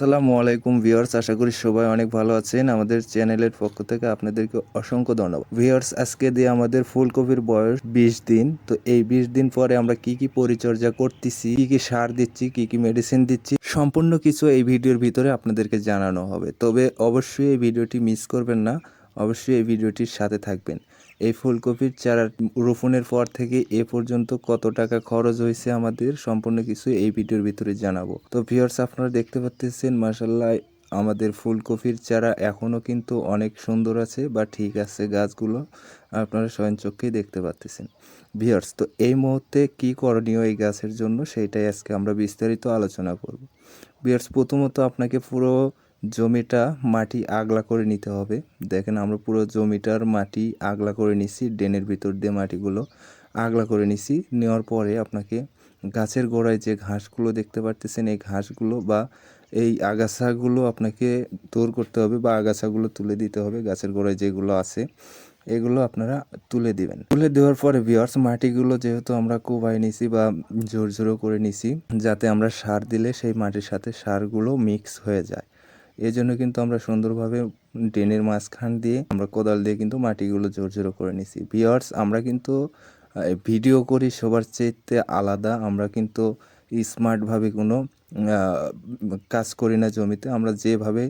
আসসালামু আলাইকুম ভিউয়ার্স, আশা করি সবাই অনেক ভালো আছেন। আমাদের চ্যানেলের পক্ষ থেকে আপনাদেরকে অসংখ্য ধন্যবাদ। ভিউয়ার্স, আজকে দিয়ে আমাদের ফুলকপির বয়স বিশ দিন। তো এই বিশ দিন পরে আমরা কি কি পরিচর্যা করতেছি, কি কি সার দিচ্ছি, কি কি মেডিসিন দিচ্ছি, সম্পূর্ণ কিছু এই ভিডিওর ভিতরে আপনাদেরকে জানানো হবে। তবে অবশ্যই এই ভিডিওটি মিস করবেন না। অবশ্যই এই ভিডিওটির সাথে থাকবেন। এই ফুলকপির চারা রোপণের পর থেকে এ পর্যন্ত কত টাকা খরচ হয়েছে আমাদের সম্পূর্ণ কিছু এই ভিডিওর ভিতরে জানাব। তো ভিউয়ার্স, আপনারা দেখতে পাচ্ছেন মাসাল্লাহ আমাদের ফুলকপির চারা এখনও কিন্তু অনেক সুন্দর আছে বা ঠিক আছে গাছগুলো। আপনারা স্বয়ং চোখেই দেখতে পাচ্ছেন ভিউয়ার্স, তো এই মুহূর্তে কি করণীয় এই গাছের জন্য? সেইটাই আজকে আমরা বিস্তারিত আলোচনা করব। ভিউয়ার্স, প্রথমত আপনাকে পুরো জমিটা মাটি আগলা করে নিতে হবে। দেখেন আমরা পুরো জমিটার মাটি আগলা করে নিছি, ড্রেনের ভিতর দিয়ে মাটিগুলো আগলা করে নিছি। নেওয়ার পরে আপনাকে গাছের গোড়ায় যে ঘাসগুলো দেখতে পারতেছেন, এই ঘাসগুলো বা এই আগাছাগুলো আপনাকে দূর করতে হবে বা আগাছাগুলো তুলে দিতে হবে গাছের গোড়ায় যেগুলো আছে, এগুলো আপনারা তুলে দিবেন। তুলে দেওয়ার পরে বিয়ার্স মাটিগুলো যেহেতু আমরা কোবাই নিছি বা জোর জোরো করে নিছি, যাতে আমরা সার দিলে সেই মাটির সাথে সারগুলো মিক্স হয়ে যায়। এই জন্য কিন্তু আমরা সুন্দরভাবে ড্রেনের মাঝখান দিয়ে আমরা কোদাল দিয়ে কিন্তু মাটিগুলো জোর জোর করে নিছি। বিয়ার্স আমরা কিন্তু ভিডিও করি সবার চাইতে আলাদা। আমরা কিন্তু স্মার্টভাবে কোনো কাজ করি না জমিতে। আমরা যেভাবে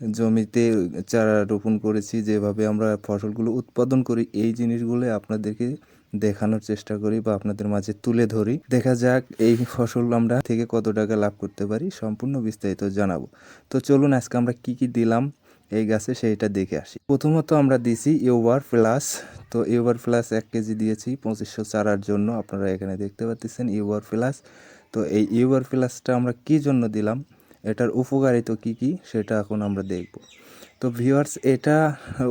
জমিতে চারা রোপণ করেছি, যেভাবে আমরা ফসলগুলো উৎপাদন করি, এই জিনিসগুলো আপনাদেরকে দেখানোর চেষ্টা করি বা আপনাদের মাঝে তুলে ধরি। দেখা যাক এই ফসল আমরা থেকে কত টাকা লাভ করতে পারি, সম্পূর্ণ বিস্তারিত জানাব। তো চলুন আজকে আমরা কি কি দিলাম এই গাছে সেইটা দেখে আসি। প্রথমত আমরা দিছি ইউবার প্লাস তো ইউবার প্লাস এক কেজি দিয়েছি, পঁচিশশো চারার জন্য। আপনারা এখানে দেখতে পাচ্ছেন ইউবার প্লাস তো এই ইউবার প্লাসটা আমরা কি জন্য দিলাম? এটার উপকারিতা কি কি সেটা এখন আমরা দেখব। তো ভিউয়ার্স, এটা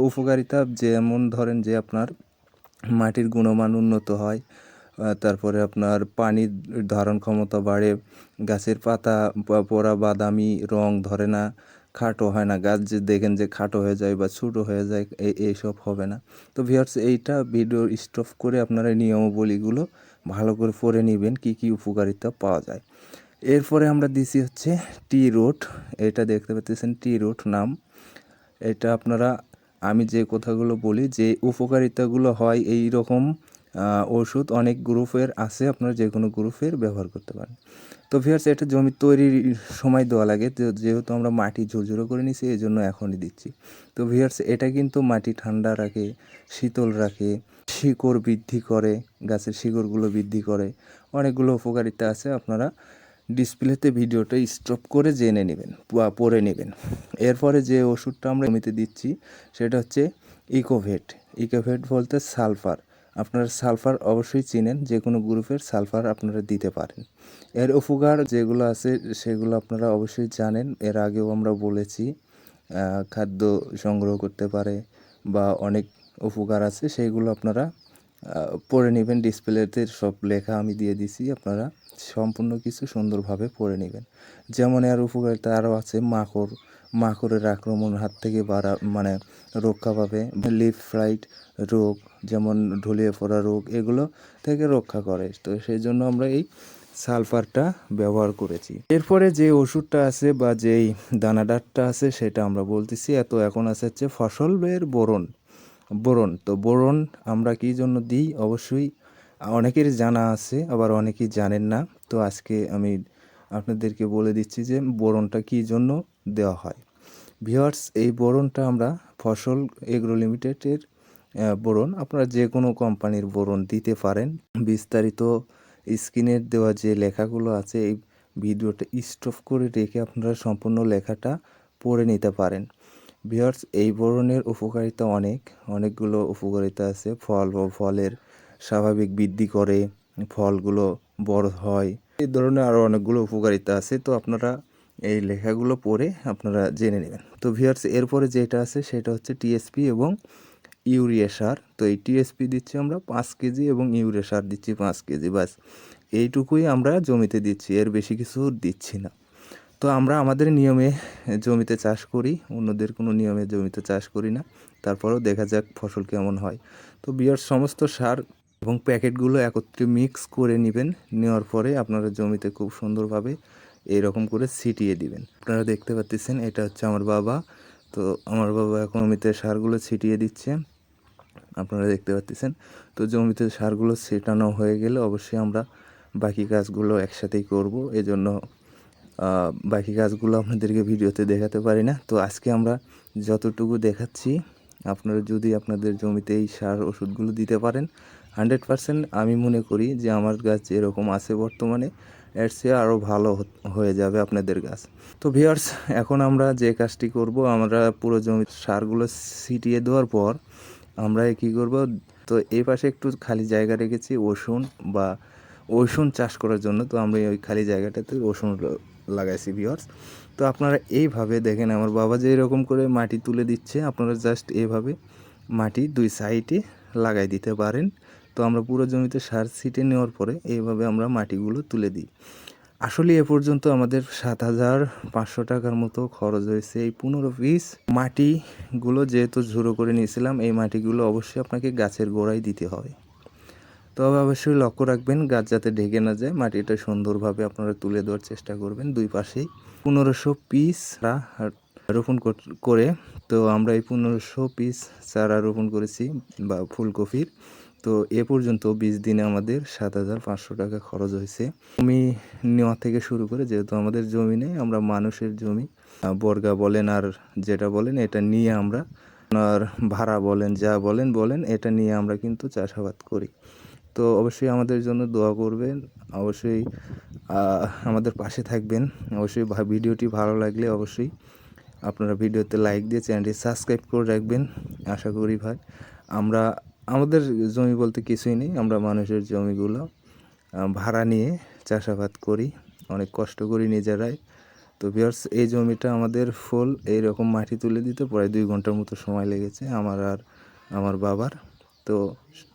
উপকারিতা যেমন ধরেন যে আপনার মাটির গুণমান উন্নত হয় তারপরে আপনার পানির ধারণ ক্ষমতা বাড়ে, গাছের পাতা পোড়া বাদামি রং ধরে না, খাটো হয় না, গাছ যে দেখেন যে খাটো হয়ে যায় বা ছোটো হয়ে যায় এই এইসব হবে না। তো ভিউয়ার্স এইটা ভিডিও স্টপ করে আপনারা নিয়মাবলীগুলো ভালো করে পড়ে নেবেন, কি কি উপকারিতা পাওয়া যায়। এরপরে আমরা দিছি হচ্ছে টি রোড এটা দেখতে পাচ্ছেন টি রোড নাম। এটা আপনারা আমি যে কথাগুলো বলি, যে উপকারিতাগুলো হয় এই রকম ওষুধ, অনেক গ্রুপের আছে, আপনারা যে কোনো গ্রুপের ব্যবহার করতে পারেন। তো ভিয়ার্স এটা জমি তৈরির সময় দেওয়া লাগে যেহেতু আমরা মাটি ঝুরঝুরো করে নিছি এই জন্য এখনই দিচ্ছি। তো ভিয়ার্স এটা কিন্তু মাটি ঠান্ডা রাখে, শীতল রাখে, শিকড় বৃদ্ধি করে, গাছের শিকড়গুলো বৃদ্ধি করে, অনেকগুলো উপকারিতা আছে, আপনারা ডিসপ্লেতে ভিডিওটা স্টপ করে জেনে নেবেন পরে নেবেন। এরপরে যে ওষুধটা আমরা জমিতে দিচ্ছি, সেটা হচ্ছে ইকোভেট ইকোভেট বলতে সালফার। আপনারা সালফার অবশ্যই চিনেন, যে কোনো গ্রুপের সালফার আপনারা দিতে পারেন। এর উপকার যেগুলো আছে, সেগুলো আপনারা অবশ্যই জানেন। এর আগেও আমরা বলেছি খাদ্য সংগ্রহ করতে পারে বা অনেক উপকার আছে সেইগুলো আপনারা পড়ে নেবেন ডিসপ্লেতে সব লেখা আমি দিয়ে দিছি, আপনারা সম্পূর্ণ কিছু সুন্দরভাবে পড়ে নেবেন। যেমন এর উপকারিতা আরও আছে, মাকড়, মাকড়ের আক্রমণ হাত থেকে বাড়া মানে রক্ষা পাবে লিফ ফ্লাইট রোগ, যেমন ঢুলিয়ে পড়া রোগ, এগুলো থেকে রক্ষা করে। তো সেই জন্য আমরা এই সালফারটা ব্যবহার করেছি। এরপরে যে ওষুধটা আছে বা যেই দানাডারটা আছে, সেটা আমরা বলতেছি, এত এখন আছে হচ্ছে ফসলের বোরন বোরন। তো বোরন আমরা কি জন্য দিই? অবশ্যই অনেকের জানা আছে, আবার অনেকেই জানেন না। তো আজকে আমি আপনাদেরকে বলে দিচ্ছি যে বোরনটা কি জন্য দেওয়া হয়। ভিওয়ার্স এই বোরনটা আমরা ফসল এগ্রো লিমিটেডের বোরন, আপনারা যে কোনো কোম্পানির বোরন দিতে পারেন। বিস্তারিত স্ক্রিনের দেওয়া যে লেখাগুলো আছে, এই ভিডিওটা স্টপ করে রেখে আপনারা সম্পূর্ণ লেখাটা পড়ে নিতে পারেন। ভিওয়ার্স এই বোরনের উপকারিতা অনেক। অনেকগুলো উপকারিতা আছে। ফল ও ফলের স্বাভাবিক বৃদ্ধি করে, ফলগুলো বড় হয়। এই ধরনের আরও অনেকগুলো উপকারিতা আছে। তো আপনারা এই লেখাগুলো পড়ে আপনারা জেনে নেবেন। তো ভিয়ার্স এরপরে যেটা আছে সেটা হচ্ছে টিএসপি এবং ইউরিয়া সার। তো এই টিএসপি দিচ্ছি আমরা পাঁচ কেজি এবং ইউরিয়া সার দিচ্ছি পাঁচ কেজি। বাস এইটুকুই আমরা জমিতে দিচ্ছি। এর বেশি কিছু দিচ্ছি না। তো আমরা আমাদের নিয়মে জমিতে চাষ করি, অন্যদের কোনো নিয়মে জমিতে চাষ করি না। তারপরেও দেখা যাক ফসল কেমন হয়। তো বিয়ার সমস্ত সার এবং প্যাকেটগুলো একত্রে মিক্স করে নেবেন। নেওয়ার পরে আপনারা জমিতে খুব সুন্দরভাবে এইরকম করে ছিটিয়ে দিবেন। আপনারা দেখতে পাচ্ছেন এটা হচ্ছে আমার বাবা। তো আমার বাবা এখন জমিতে সারগুলো ছিটিয়ে দিচ্ছে। আপনারা দেখতে পাচ্ছেন তো জমিতে সারগুলো ছিটানো হয়ে গেলে অবশ্যই আমরা বাকি কাজগুলো একসাথেই করব। এজন্য বাকি কাজগুলো আপনাদেরকে ভিডিওতে দেখাতে পারি না। তো আজকে আমরা যতটুকু দেখাচ্ছি, আপনারা যদি আপনাদের জমিতে এই সার ওষুধগুলো দিতে পারেন হান্ড্রেড পারসেন্ট আমি মনে করি যে আমার গাছ এরকম আছে বর্তমানে, এর চেয়ে আরও ভালো হয়ে যাবে আপনাদের গাছ। তো ভিউয়ার্স এখন আমরা যে কাজটি করব, আমরা পুরো জমি সারগুলো ছিটিয়ে দেওয়ার পর আমরা কি করব, তো এই পাশে একটু খালি জায়গা রেখেছি রসুন বা রসুন চাষ করার জন্য। তো আমরা ওই খালি জায়গাটাতে ল- লাগাইছি ভিউয়ার্স তো আপনারা এইভাবে দেখেন, আমার বাবা যে এরকম করে মাটি তুলে দিচ্ছে, আপনারা জাস্ট এভাবে মাটি দুই সাইডে লাগাই দিতে পারেন। তো আমরা পুরো জমিতে সার ছিটে নেওয়ার পরে এইভাবে আমরা মাটিগুলো তুলে দিই। আসলে এ পর্যন্ত আমাদের সাত হাজার পাঁচশো টাকার মতো খরচ হয়েছে। এই পনেরো পিস মাটিগুলো যেহেতু ঝুড়ো করে নিয়েছিলাম, এই মাটিগুলো অবশ্যই আপনাকে গাছের গোড়ায় দিতে হবে। তবে অবশ্যই লক্ষ্য রাখবেন, গাছ যাতে ঢেকে না যায়, মাটিটা সুন্দরভাবে আপনারা তুলে দেওয়ার চেষ্টা করবেন দুই পাশেই। পনেরোশো পিস রোপণ কর- তো আমরা এই পনেরোশো পিস চারা রোপণ করেছি, বা ফুলকপির। তো এ পর্যন্ত বিশ দিনে আমাদের সাত হাজার পাঁচশো টাকা খরচ হয়েছে। জমি নেওয়া থেকে শুরু করে, যেহেতু আমাদের জমি নেই, আমরা মানুষের জমি বর্গা বলেন আর যেটা বলেন, এটা নিয়ে আমরা, আপনার ভাড়া বলেন, যা বলেন বলেন, এটা নিয়ে আমরা কিন্তু চাষাবাদ করি। তো অবশ্যই আমাদের জন্য দোয়া করবেন, অবশ্যই আমাদের পাশে থাকবেন, অবশ্যই ভিডিওটি ভালো লাগলে অবশ্যই আপনারা ভিডিওতে লাইক দিয়ে চ্যানেলটি সাবস্ক্রাইব করে রাখবেন, আশা করি ভাই। আমরা, আমাদের জমি বলতে কিছুই নেই, আমরা মানুষের জমিগুলো ভাড়া নিয়ে চাষাবাদ করি, অনেক কষ্ট করি নিজেরাই। তো বিয়ার্স এই জমিটা আমাদের ফুল এইরকম মাটি তুলে দিতে প্রায় দুই ঘণ্টার মতো সময় লেগেছে আমার আর আমার বাবার। তো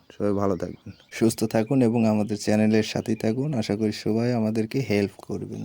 সবাই ভালো থাকবেন। সুস্থ থাকুন এবং আমাদের চ্যানেলের সাথেই থাকুন। আশা করি সবাই আমাদেরকে হেল্প করবেন।